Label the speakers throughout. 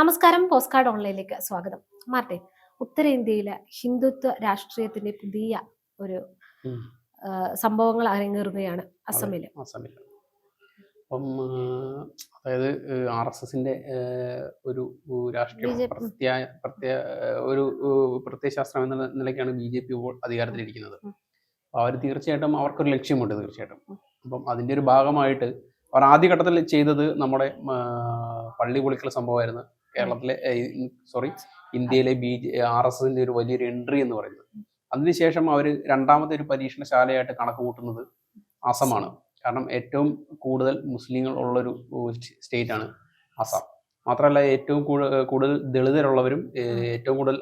Speaker 1: നമസ്കാരം post card ഓൺലൈനിലേക്ക് സ്വാഗതം. Martin ഉത്തരേന്ത്യയിലെ ഹിന്ദുത്വ രാഷ്ട്രീയത്തിന്റെ പുതിയ ഒരു സംഭവങ്ങൾ അരങ്ങേറുകയാണ് അസമിൽ
Speaker 2: അസമിൽ അപ്പം അതായത് ആർ എസ് എസിന്റെ ഒരു രാഷ്ട്രീയ പ്രത്യായ ഒരു പ്രത്യയശാസ്ത്രം എന്ന നിലയ്ക്കാണ് ബി ജെ പി ഇപ്പോൾ അധികാരത്തിലിരിക്കുന്നത്. അവർ തീർച്ചയായിട്ടും അവർക്കൊരു ലക്ഷ്യമുണ്ട് തീർച്ചയായിട്ടും. അപ്പം അതിന്റെ ഒരു ഭാഗമായിട്ട് അവർ ആദ്യഘട്ടത്തിൽ ചെയ്തത് നമ്മുടെ പള്ളി പൊളിക്കൽ സംഭവമായിരുന്നു. കേരളത്തിലെ സോറി ഇന്ത്യയിലെ ബി ജെ ആർ എസ് എസിന്റെ ഒരു വലിയൊരു എൻട്രി എന്ന് പറയുന്നത്. അതിനുശേഷം അവർ രണ്ടാമത്തെ ഒരു പരീക്ഷണശാലയായിട്ട് കണക്ക് കൂട്ടുന്നത് അസമാണ് കാരണം ഏറ്റവും കൂടുതൽ മുസ്ലിങ്ങൾ ഉള്ളൊരു സ്റ്റേറ്റ് ആണ് അസം മാത്രമല്ല ഏറ്റവും കൂടുതൽ ദളിതരുള്ളവരും ഏറ്റവും കൂടുതൽ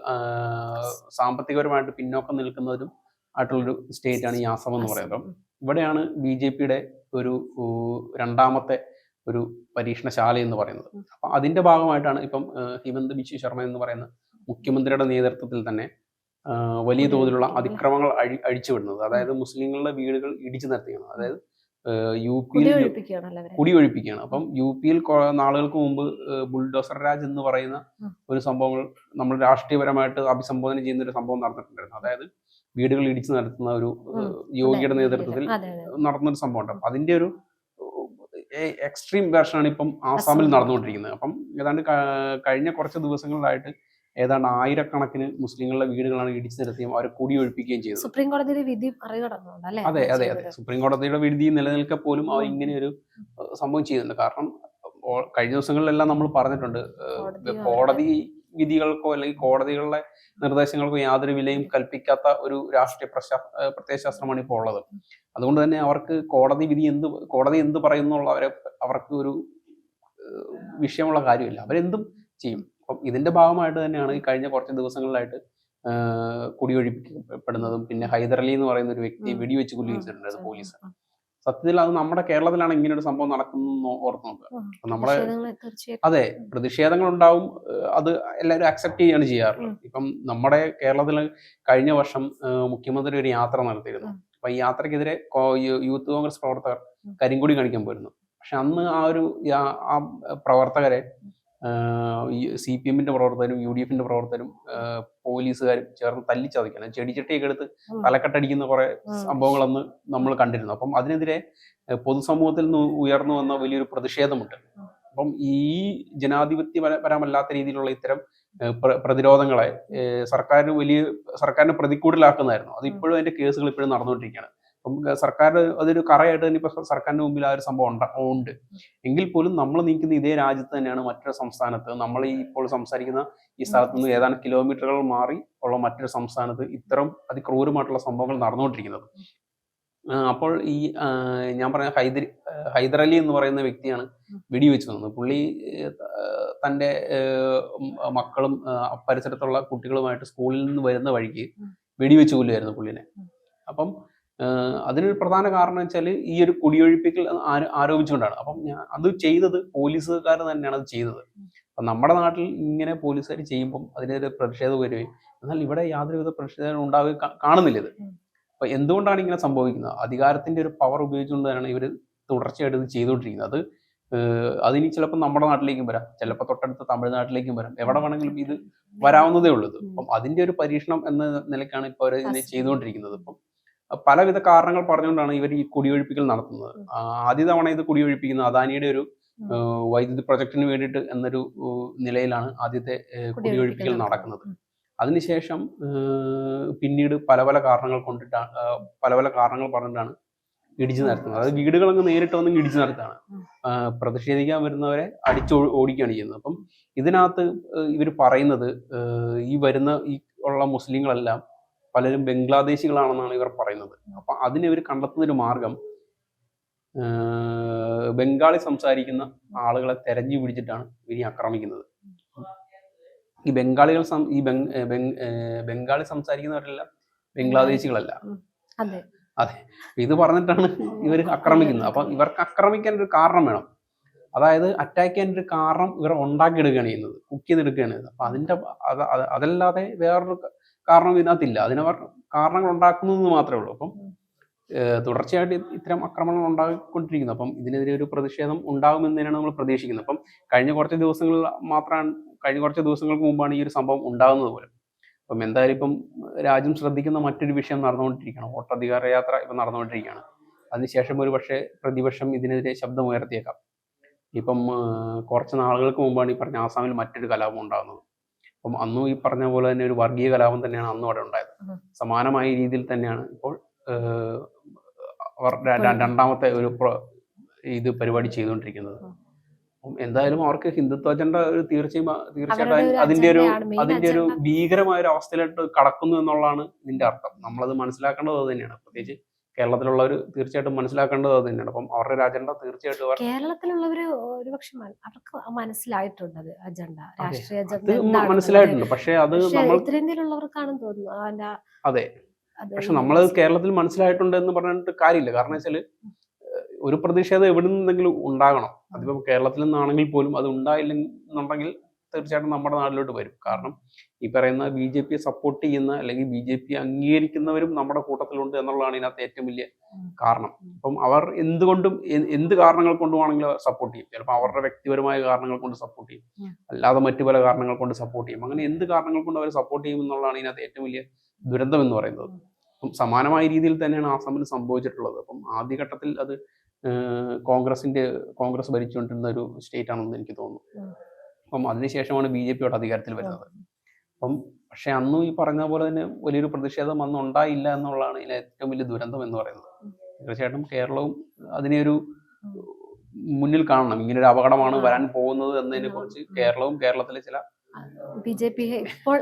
Speaker 2: സാമ്പത്തികപരമായിട്ട് പിന്നോക്കം നിൽക്കുന്നവരും ആയിട്ടുള്ളൊരു സ്റ്റേറ്റ് ആണ് ഈ ആസം എന്ന് പറയുന്നത്. ഇവിടെയാണ് ബി ജെ പിയുടെ ഒരു രണ്ടാമത്തെ ഒരു പരീക്ഷണശാല എന്ന് പറയുന്നത്. അപ്പൊ അതിന്റെ ഭാഗമായിട്ടാണ് ഇപ്പം ഹിമന്ത് ബിശ്വ ശർമ്മ എന്ന് പറയുന്ന മുഖ്യമന്ത്രിയുടെ നേതൃത്വത്തിൽ തന്നെ വലിയ തോതിലുള്ള അതിക്രമങ്ങൾ അഴി അഴിച്ചുവിടുന്നത് അതായത് മുസ്ലിങ്ങളുടെ വീടുകൾ ഇടിച്ചു നിർത്തിയാണ് അതായത് യു പിയിൽ
Speaker 1: അവരെ.
Speaker 2: കുടിയൊഴിപ്പിക്കുകയാണ്. അപ്പം യു പിയിൽ നാളുകൾക്ക് മുമ്പ് ബുൾഡോസർ രാജ് എന്ന് പറയുന്ന ഒരു സംഭവങ്ങൾ നമ്മൾ രാഷ്ട്രീയപരമായിട്ട് അഭിസംബോധന ചെയ്യുന്ന ഒരു സംഭവം നടന്നിട്ടുണ്ടായിരുന്നു. അതായത് വീടുകൾ ഇടിച്ചു നടത്തുന്ന ഒരു യോഗിയുടെ നേതൃത്വത്തിൽ
Speaker 1: നടന്ന ഒരു
Speaker 2: നടന്നൊരു സംഭവം ഉണ്ട് അപ്പൊ അതിന്റെ ഒരു എക്സ്ട്രീം വേർഷനാണ് ഇപ്പം ആസാമിൽ. നടന്നുകൊണ്ടിരിക്കുന്നത്. അപ്പം ഏതാണ്ട് കഴിഞ്ഞ കുറച്ച് ദിവസങ്ങളിലായിട്ട് ഏതാണ്ട് ആയിരക്കണക്കിന് മുസ്ലിങ്ങളുടെ വീടുകളാണ് ഇടിച്ചു നിരത്തിയും അവരെ കുടിയൊഴിപ്പിക്കുകയും ചെയ്തത്.
Speaker 1: സുപ്രീം കോടതിയുടെ വിധി മറികടന്നു
Speaker 2: അതെ അതെ അതെ. സുപ്രീം കോടതിയുടെ വിധി നിലനിൽക്കെ പോലും അവർ ഇങ്ങനെ ഒരു സംഭവം ചെയ്യുന്നുണ്ട്. കാരണം കഴിഞ്ഞ ദിവസങ്ങളിലെല്ലാം നമ്മൾ പറഞ്ഞിട്ടുണ്ട് കോടതി വിധികൾക്കോ അല്ലെങ്കിൽ കോടതികളുടെ നിർദ്ദേശങ്ങൾക്കോ യാതൊരു വിലയും കൽപ്പിക്കാത്ത ഒരു രാഷ്ട്രീയ പ്രശാ പ്രത്യയശാസ്ത്രമാണ് ഇപ്പോൾ ഉള്ളത്. അതുകൊണ്ട് തന്നെ അവർക്ക് കോടതി വിധി എന്ത് കോടതി എന്ത് പറയുന്നു അവരെ അവർക്ക് ഒരു വിഷയമുള്ള കാര്യമില്ല. അവരെന്തും ചെയ്യും. അപ്പം ഇതിന്റെ ഭാഗമായിട്ട് തന്നെയാണ് ഈ കഴിഞ്ഞ കുറച്ച് ദിവസങ്ങളിലായിട്ട് കുടിയൊഴിപ്പിക്കപ്പെടുന്നതും പിന്നെ ഹൈദരലി എന്ന് പറയുന്ന ഒരു വ്യക്തി. വെടിവെച്ച് കൊല്ലിച്ചിട്ടുണ്ട് പോലീസ്. സത്യത്തിൽ അത് നമ്മുടെ കേരളത്തിലാണ് ഇങ്ങനെ ഒരു സംഭവം നടക്കുന്നു ഓർത്ത് നോക്കുക
Speaker 1: നമ്മളെ
Speaker 2: അതെ പ്രതിഷേധങ്ങൾ ഉണ്ടാവും അത് എല്ലാവരും അക്സെപ്റ്റ് ചെയ്യാണ് ചെയ്യാറുള്ളത്. ഇപ്പം നമ്മുടെ കേരളത്തിൽ കഴിഞ്ഞ വർഷം മുഖ്യമന്ത്രി ഒരു യാത്ര നടത്തിയിരുന്നു. അപ്പൊ ഈ യാത്രക്കെതിരെ യൂത്ത് കോൺഗ്രസ് പ്രവർത്തകർ കരിങ്കുടി കാണിക്കാൻ പോയിരുന്നു. പക്ഷെ അന്ന് ആ ഒരു ആ പ്രവർത്തകരെ സി പി എമ്മിന്റെ പ്രവർത്തകരും യു ഡി എഫിന്റെ പ്രവർത്തകരും പോലീസുകാരും ചേർന്ന് തല്ലിച്ചതയ്ക്കണം. ചെടിച്ചട്ടിയൊക്കെ എടുത്ത്. തലക്കെട്ടടിക്കുന്ന കുറെ. സംഭവങ്ങളന്ന് നമ്മൾ കണ്ടിരുന്നു. അപ്പം അതിനെതിരെ പൊതുസമൂഹത്തിൽ നിന്ന് ഉയർന്നു വന്ന വലിയൊരു പ്രതിഷേധമുണ്ട്. അപ്പം ഈ ജനാധിപത്യപരമല്ലാത്ത രീതിയിലുള്ള ഇത്തരം പ്രതിരോധങ്ങളെ സർക്കാരിന് വലിയ സർക്കാരിനെ പ്രതിക്കൂടിലാക്കുന്നതായിരുന്നു അത് ഇപ്പോഴും അതിന്റെ കേസുകൾ ഇപ്പോഴും നടന്നുകൊണ്ടിരിക്കുകയാണ്. അപ്പം സർക്കാർ അതൊരു കറയായിട്ട് തന്നെ ഇപ്പൊ സർക്കാരിന്റെ മുമ്പിൽ ആ ഒരു സംഭവം ഉണ്ട- എങ്കിൽ പോലും നമ്മൾ നിൽക്കുന്ന ഇതേ രാജ്യത്ത് തന്നെയാണ് മറ്റൊരു സംസ്ഥാനത്ത്. നമ്മൾ ഈ ഇപ്പോൾ സംസാരിക്കുന്ന ഈ സ്ഥലത്ത് നിന്ന് ഏതാനും കിലോമീറ്ററുകൾ മാറി ഉള്ള മറ്റൊരു സംസ്ഥാനത്ത് ഇത്തരം അതിക്രൂരമായിട്ടുള്ള സംഭവങ്ങൾ നടന്നുകൊണ്ടിരിക്കുന്നത്. അപ്പോൾ ഈ ഞാൻ പറഞ്ഞ ഹൈദർ ഹൈദരലി എന്ന് പറയുന്ന വ്യക്തിയാണ് വെടിവെച്ച് വന്നത് പുള്ളി തന്റെ തന്റെ മക്കളും പരിസരത്തുള്ള കുട്ടികളുമായിട്ട് സ്കൂളിൽ നിന്ന് വരുന്ന വഴിക്ക്. വെടിവെച്ച് കൊല്ലുമായിരുന്നു പുള്ളിനെ. അപ്പം അതിനൊരു പ്രധാന കാരണം വെച്ചാൽ ഈ ഒരു കുടിയൊഴിപ്പിക്കൽ ആരോ- ആരോപിച്ചുകൊണ്ടാണ്. അപ്പം ഞാൻ അത് ചെയ്തത് പോലീസുകാർ തന്നെയാണ് അത് ചെയ്തത്. അപ്പം നമ്മുടെ നാട്ടിൽ ഇങ്ങനെ പോലീസുകാർ ചെയ്യുമ്പം അതിനെതിരെ പ്രതിഷേധം വരികയും എന്നാൽ ഇവിടെ യാതൊരുവിധ പ്രതിഷേധം ഉണ്ടാവുകയും കാണുന്നില്ല ഇത്. അപ്പൊ എന്തുകൊണ്ടാണ് ഇങ്ങനെ സംഭവിക്കുന്നത്? അധികാരത്തിന്റെ ഒരു പവർ ഉപയോഗിച്ചുകൊണ്ട് തന്നെയാണ് ഇവർ തുടർച്ചയായിട്ട് ഇത് ചെയ്തുകൊണ്ടിരിക്കുന്നത്. അതിനി ചിലപ്പോൾ നമ്മുടെ നാട്ടിലേക്കും വരാം. ചിലപ്പോൾ തൊട്ടടുത്ത തമിഴ്നാട്ടിലേക്കും വരാം. എവിടെ വേണമെങ്കിലും ഇത് വരാവുന്നതേ ഉള്ളൂ. അപ്പം അതിന്റെ ഒരു പരീക്ഷണം എന്ന നിലയ്ക്കാണ് ഇപ്പോൾ അവർ ഇതിനെ ചെയ്തുകൊണ്ടിരിക്കുന്നത്. അപ്പം പലവിധ കാരണങ്ങൾ പറഞ്ഞുകൊണ്ടാണ് ഇവർ ഈ കുടിയൊഴിപ്പിക്കൽ നടത്തുന്നത്. ആദ്യ തവണ ഇത് കുടിയൊഴിപ്പിക്കുന്നത് അദാനിയുടെ ഒരു വൈദ്യുതി പ്രൊജക്ടിന് വേണ്ടിയിട്ട് എന്നൊരു നിലയിലാണ് ആദ്യത്തെ കുടിയൊഴിപ്പിക്കൽ നടക്കുന്നത്. അതിനുശേഷം പിന്നീട് പല പല കാരണങ്ങൾ കൊണ്ടിട്ടാണ് പല പല കാരണങ്ങൾ പറഞ്ഞിട്ടാണ് ഇടിച്ചു നടത്തുന്നത്. അതായത് വീടുകളങ്ങ് നേരിട്ട് വന്ന് ഇടിച്ചു നടത്താണ്. പ്രതിഷേധിക്കാൻ വരുന്നവരെ അടിച്ചു ഓടിക്കുകയാണ് ചെയ്യുന്നത്. അപ്പം ഇതിനകത്ത് ഇവർ പറയുന്നത് ഈ വരുന്ന ഈ ഉള്ള മുസ്ലിങ്ങളെല്ലാം പലരും ബംഗ്ലാദേശികളാണെന്നാണ് ഇവർ പറയുന്നത്. അപ്പൊ അതിനെ ഇവർ കണ്ടെത്തുന്നൊരു മാർഗം ബംഗാളി സംസാരിക്കുന്ന ആളുകളെ തെരഞ്ഞു പിടിച്ചിട്ടാണ് ഇനി ആക്രമിക്കുന്നത്. ഈ ബംഗാളികൾ ഈ ബംഗാളി സംസാരിക്കുന്നവരല്ല ബംഗ്ലാദേശികളല്ല.
Speaker 1: അതെ.
Speaker 2: ഇത് പറഞ്ഞിട്ടാണ് ഇവർ ആക്രമിക്കുന്നത്. അപ്പം ഇവർക്ക് ആക്രമിക്കാൻ ഒരു കാരണം വേണം. അതായത് അറ്റാക്ക് ചെയ്യാൻ ഒരു കാരണം ഇവർ ഉണ്ടാക്കിയെടുക്കുകയാണ് ചെയ്യുന്നത്. കുക്ക് ചെയ്തെടുക്കുകയാണ് ചെയ്യുന്നത്. അപ്പൊ അതിന്റെ അത് അത് അതല്ലാതെ വേറൊരു കാരണം ഇതിനകത്തില്ല. അതിനവർ കാരണങ്ങൾ ഉണ്ടാക്കുന്നതെന്ന് മാത്രമേ ഉള്ളൂ. അപ്പം തുടർച്ചയായിട്ട് ഇത്തരം ആക്രമണങ്ങൾ ഉണ്ടായിക്കൊണ്ടിരിക്കുന്നു. അപ്പം ഇതിനെതിരെ ഒരു പ്രതിഷേധം ഉണ്ടാകുമെന്ന് തന്നെയാണ് നമ്മൾ പ്രതീക്ഷിക്കുന്നത്. അപ്പം കഴിഞ്ഞ കുറച്ച് ദിവസങ്ങളിൽ മാത്രമാണ് കഴിഞ്ഞ കുറച്ച് ദിവസങ്ങൾക്ക് മുമ്പാണ് ഈ ഒരു സംഭവം ഉണ്ടാകുന്നത് പോലും. അപ്പം എന്തായാലും ഇപ്പം രാജ്യം ശ്രദ്ധിക്കുന്ന മറ്റൊരു വിഷയം നടന്നുകൊണ്ടിരിക്കുകയാണ്. വോട്ടധികാര യാത്ര ഇപ്പം നടന്നുകൊണ്ടിരിക്കുകയാണ്. അതിനുശേഷം ഒരു പക്ഷേ പ്രതിപക്ഷം ഇതിനെതിരെ ശബ്ദമുയർത്തിയേക്കാം. ഇപ്പം കുറച്ച് നാളുകൾക്ക് മുമ്പാണ് ഈ പറഞ്ഞ ആസാമിൽ മറ്റൊരു കലാപം ഉണ്ടാകുന്നത്. അപ്പം അന്നും ഈ പറഞ്ഞ പോലെ തന്നെ ഒരു വർഗീയ കലാപം തന്നെയാണ് അന്നും അവിടെ ഉണ്ടായത്. സമാനമായ രീതിയിൽ തന്നെയാണ് ഇപ്പോൾ അവർ രണ്ടാമത്തെ ഒരു ഇത് പരിപാടി ചെയ്തുകൊണ്ടിരിക്കുന്നത്. അപ്പം എന്തായാലും അവർക്ക് ഹിന്ദുത്വ അജണ്ട ഒരു തീർച്ചയായും
Speaker 1: അവരുടെ
Speaker 2: തീർച്ചയായിട്ടും അതിന്റെ ഒരു അതിന്റെ ഒരു. ഭീകരമായ ഒരു അവസ്ഥയിലോട്ട് കടക്കുന്നു എന്നുള്ളതാണ് ഇതിന്റെ അർത്ഥം നമ്മളത് മനസ്സിലാക്കേണ്ടത് തന്നെയാണ് പ്രത്യേകിച്ച് കേരളത്തിലുള്ളവർ തീർച്ചയായിട്ടും മനസ്സിലാക്കേണ്ടത് അത് തന്നെയാണ്. അപ്പം അവരുടെ ഒരു അജണ്ട തീർച്ചയായിട്ടും
Speaker 1: കേരളത്തിലുള്ളവർ ഒരുപക്ഷെ അവർക്ക് മനസ്സിലായിട്ടുണ്ട് അജണ്ട രാഷ്ട്രീയ അജണ്ട.
Speaker 2: മനസ്സിലായിട്ടുണ്ട്. പക്ഷെ അത് നമ്മൾ
Speaker 1: ഉത്തരേന്ത്യയിലുള്ളവർക്കാണെന്ന് തോന്നുന്നു.
Speaker 2: അത്. പക്ഷെ നമ്മൾ കേരളത്തിൽ മനസ്സിലായിട്ടുണ്ട് എന്ന് പറഞ്ഞിട്ട് കാര്യമില്ല. കാരണം വെച്ചാൽ ഒരു പ്രതിഷേധം എവിടെ നിന്നെങ്കിലും ഉണ്ടാകണം. അതിപ്പോ കേരളത്തിൽ നിന്നാണെങ്കിൽ പോലും അത് ഉണ്ടായില്ലെന്നുണ്ടെങ്കിൽ തീർച്ചയായിട്ടും നമ്മുടെ നാട്ടിലോട്ട് വരും. കാരണം ഈ പറയുന്ന ബി ജെ പിയെ സപ്പോർട്ട് ചെയ്യുന്ന അല്ലെങ്കിൽ ബി ജെ പി അംഗീകരിക്കുന്നവരും നമ്മുടെ കൂട്ടത്തിലുണ്ട് എന്നുള്ളതാണ് ഇതിനകത്ത് ഏറ്റവും വലിയ കാരണം. അപ്പം അവർ എന്തുകൊണ്ടും എന്ത് കാരണങ്ങൾ കൊണ്ടുമാണെങ്കിലും സപ്പോർട്ട് ചെയ്യും. ചിലപ്പോൾ അവരുടെ വ്യക്തിപരമായ കാരണങ്ങൾ കൊണ്ട് സപ്പോർട്ട് ചെയ്യും. അല്ലാതെ മറ്റു പല കാരണങ്ങൾ കൊണ്ട് സപ്പോർട്ട് ചെയ്യും. അങ്ങനെ എന്ത് കാരണങ്ങൾ കൊണ്ട് അവർ സപ്പോർട്ട് ചെയ്യും എന്നുള്ളതാണ് ഇതിനകത്ത് ഏറ്റവും വലിയ ദുരന്തം എന്ന് പറയുന്നത്. അപ്പം സമാനമായ രീതിയിൽ തന്നെയാണ് ആസാമിൽ സംഭവിച്ചിട്ടുള്ളത്. അപ്പം ആദ്യഘട്ടത്തിൽ അത് കോൺഗ്രസിന്റെ കോൺഗ്രസ് ഭരിച്ചുകൊണ്ടിരുന്ന ഒരു സ്റ്റേറ്റ് ആണെന്ന് എനിക്ക് തോന്നുന്നു. അപ്പം അതിനുശേഷമാണ് ബി ജെ പിയോട് അധികാരത്തിൽ വരുന്നത്. അപ്പം പക്ഷെ അന്നും ഈ പറഞ്ഞ പോലെ തന്നെ വലിയൊരു പ്രതിഷേധം അന്ന് ഉണ്ടായില്ല എന്നുള്ളതാണ് ഇതിലെ ഏറ്റവും വലിയ ദുരന്തം എന്ന് പറയുന്നത്. തീർച്ചയായിട്ടും കേരളവും അതിനെ ഒരു മുന്നിൽ കാണണം. ഇങ്ങനെ ഒരു അപകടമാണ് വരാൻ പോകുന്നത് എന്നതിനെ കുറിച്ച്. കേരളവും കേരളത്തിലെ ചില
Speaker 1: ബി ജെ പി ഇപ്പോൾ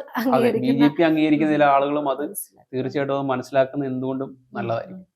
Speaker 2: ബി ജെ പി അംഗീകരിക്കുന്ന ചില ആളുകളും അത് തീർച്ചയായിട്ടും അത് മനസ്സിലാക്കുന്നത് എന്തുകൊണ്ടും നല്ലതായിരിക്കും.